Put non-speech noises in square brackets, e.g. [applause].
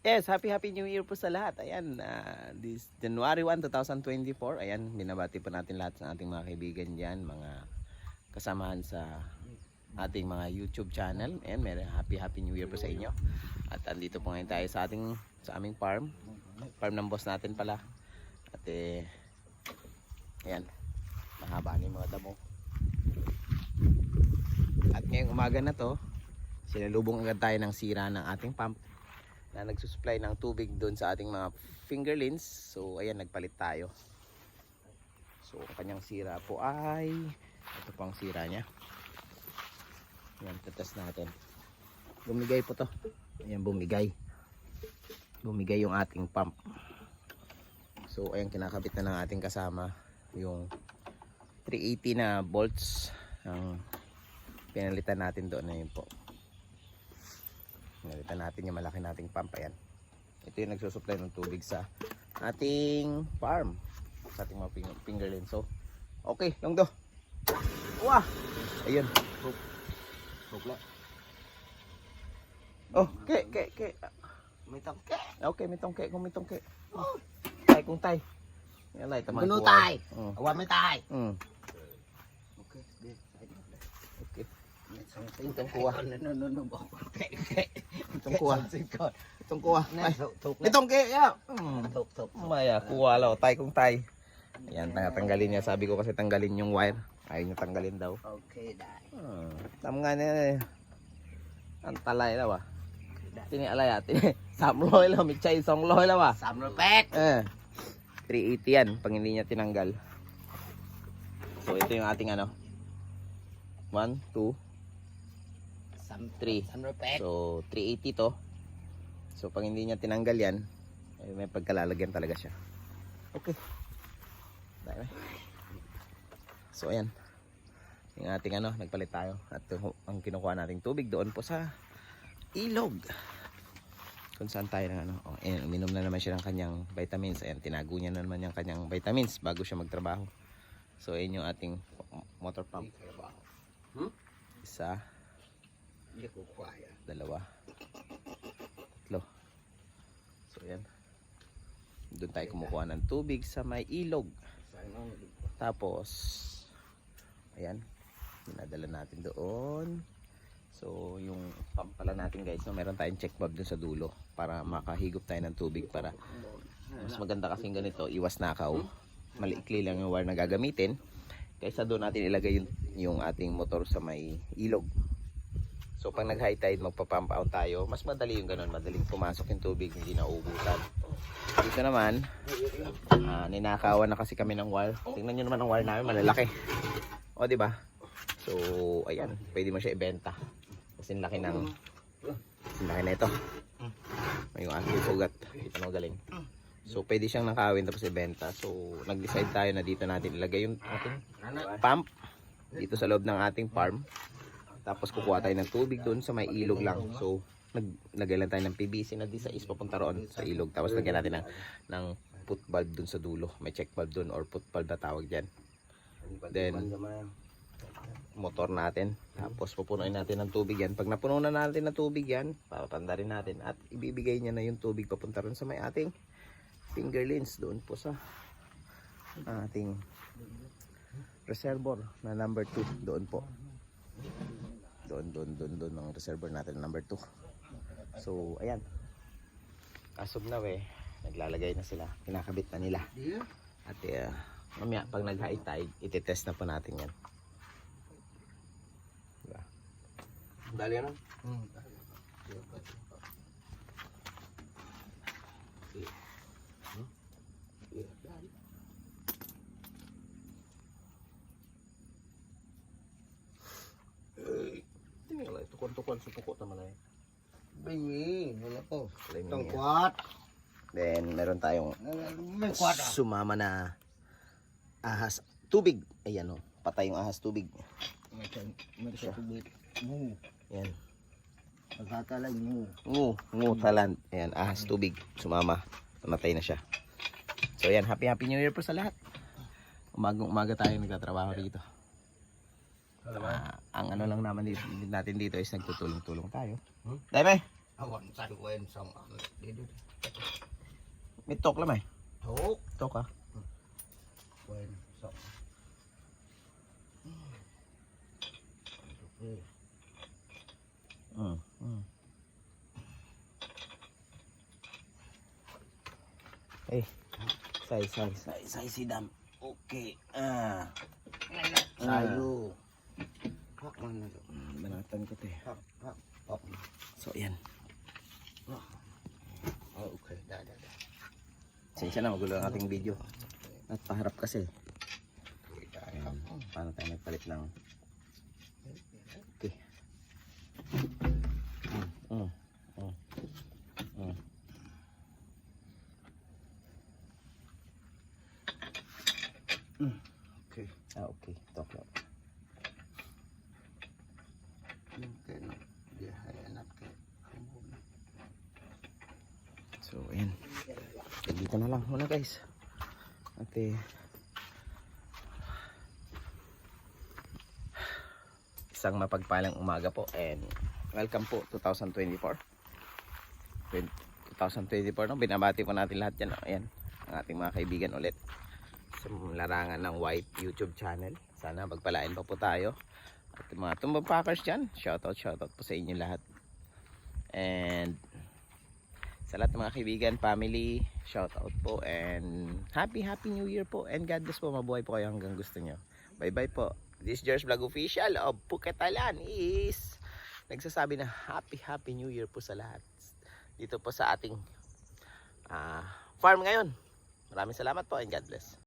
Yes, happy happy new year po sa lahat. Ayan, ah, this January 1, 2024. Ayan, binabati po natin lahat ng ating mga kaibigan diyan, mga kasamahan sa ating mga YouTube channel. Ayan, may happy happy new year po sa inyo. At andito po ngayon tayo sa ating sa aming farm. Farm ng boss natin pala. At eh ayan, mahaba yung mga damo. At ngayong umaga na to, sinalubong agad tayo ng sira ng ating pump na nagsusupply ng tubig doon sa ating mga fingerlings. So ayan, nagpalit tayo. So ang kanyang sira po ay ito po ang sira niya. Ayan, tetest natin. Bumigay po to. Ayan, bumigay. Bumigay yung ating pump. So ayan, kinakabit na ng ating kasama yung 380 na bolts ang pinalitan natin doon na yun po. Pinalitan natin yung malaki nating pump. Ayan. Ito yung nagsusupply ng tubig sa ating farm. Sa ating mga finger, fingerlings. So, okay, lang do. Wah! Ayun. Bukla. Oh, ke, ke, ke. May tangke. Okay, may tongke, kung may tongke. Oh. Tay, kung tay. Yan lang, tamang Kuno tay. Mm. Awa may tay. Mm. Okay. di, side mo. Okay. Itong Itong kuha. No, no, no, no. Itong kuha. Itong kuha. Ay, Tuk, may tongke. Yeah. Mm. tuk, tuk. Maya, kuha lang. Tay kung tay. Ayan, tang- tanggalin niya. Sabi ko kasi tanggalin yung wire. Ayaw niya tanggalin daw. Okay, day. Hmm. Tam nga niya eh. Ang talay daw ah. Tini alay ah. Tini. [laughs] Samloy lang. Michay songloy lang ah. Sam Repet. Eh. 380 yan. Pag hindi niya tinanggal. So ito yung ating ano. 1, 2, Sam, 3. Sam Repet. So 380 to. So pag hindi niya tinanggal yan, ay may pagkalalagyan talaga siya. Okay. Dahil. So ayan. Yung ating ano, nagpalit tayo. At ang kinukuha nating tubig doon po sa ilog. Kung saan tayo ng ano. Oh, ayan, uminom na naman siya ng kanyang vitamins. Ayan, tinago niya na naman yung kanyang vitamins bago siya magtrabaho. So ayan yung ating motor pump. Hmm? Isa. Dalawa, tatlo. So yan. Doon tayo kumukuha ng tubig sa may ilog. Tapos, ayan, dinadala natin doon. So, yung pump pala natin guys, no, meron tayong check valve doon sa dulo para makahigop tayo ng tubig para mas maganda kasing ganito, iwas nakaw. Maliikli lang yung wire na gagamitin. Kaysa doon natin ilagay yung, yung ating motor sa may ilog. So pag nag high tide magpa-pump out tayo, mas madali yung ganun, madaling pumasok yung tubig, hindi na uubusan. Dito naman, ah, ninakawan na kasi kami ng wire. Tingnan nyo naman ang wire namin, malalaki. O di ba? So ayan, pwede mo siya ibenta. Kasi laki ng kasi laki na ito. May yung aking sugat. Kita mo galing. So pwede siyang nakawin tapos ibenta. So nag-decide tayo na dito natin ilagay yung ating pump dito sa loob ng ating farm. Tapos kukuha tayo ng tubig doon sa may ilog lang. So naglagay lang tayo ng PVC na di sa is papunta roon sa ilog. Tapos lagyan natin ng, ng put valve doon sa dulo. May check valve doon or put valve na tawag dyan. Then motor natin. Tapos pupunuin natin ng tubig yan. Pag napuno na natin ng tubig yan, papapanda rin natin at ibibigay niya na yung tubig papunta ron sa may ating fingerlings doon po sa ating reservoir na number 2 doon po. Doon, doon, doon, doon ang reservoir natin number 2. So, ayan. As of now eh, naglalagay na sila. Kinakabit na nila. At uh, mamaya, pag nag-high tide, itetest na po natin yan. Diba? Dali ano? Tingnan lang, tukon-tukon, supuko naman eh. Bayi, wala mo Itong kwat. Then, meron tayong May kwat ah. sumama na ahas tubig. Ayan o, patay yung ahas tubig. May sa- may sa tubig. Ngu. Ayan. Pagkakalay ngu. Ngu, ngu talan. Ayan, ahas tubig. Sumama. Namatay na siya. So ayan, happy happy new year po sa lahat. Umagang umaga tayo nagtatrabaho dito. Ah, ang ano lang naman dito, natin dito is nagtutulong-tulong tayo. เอาวันสันเวนสองอันดีดูดไม่ตกแล้วไหมถูกตกเหรอเวนสองเอืมอืมเอ้ยใส่ใส่ใส่ใส่สีดำโอเคอ่าใส่ดูพักมันนะลูกเวลาต้นก็เตะพักพักออกโสอยัน Oh, okay. Da, da, da. Sensya na, magulo ang ating video. At paharap kasi. Ayan. Paano tayo nagpalit ng... Okay. Mm, mm, mm, mm. Okay. Ah, okay. Talk lang. Okay, no. Dia anak ke. So, ayan. Dito na lang muna guys. At eh, isang mapagpalang umaga po and welcome po 2024. 20- 2024 no, binabati po natin lahat yan. no? Ayan, ang ating mga kaibigan ulit sa larangan ng White YouTube channel. Sana magpalain pa po tayo. At mga tumbang packers dyan, shoutout, shoutout po sa inyo lahat. And sa lahat ng mga kaibigan, family, shout out po and happy happy new year po and God bless po mabuhay po kayo hanggang gusto nyo. Bye bye po. This is George Vlog Official of Pukatalan is nagsasabi na happy happy new year po sa lahat. Dito po sa ating ah, farm ngayon. Maraming salamat po and God bless.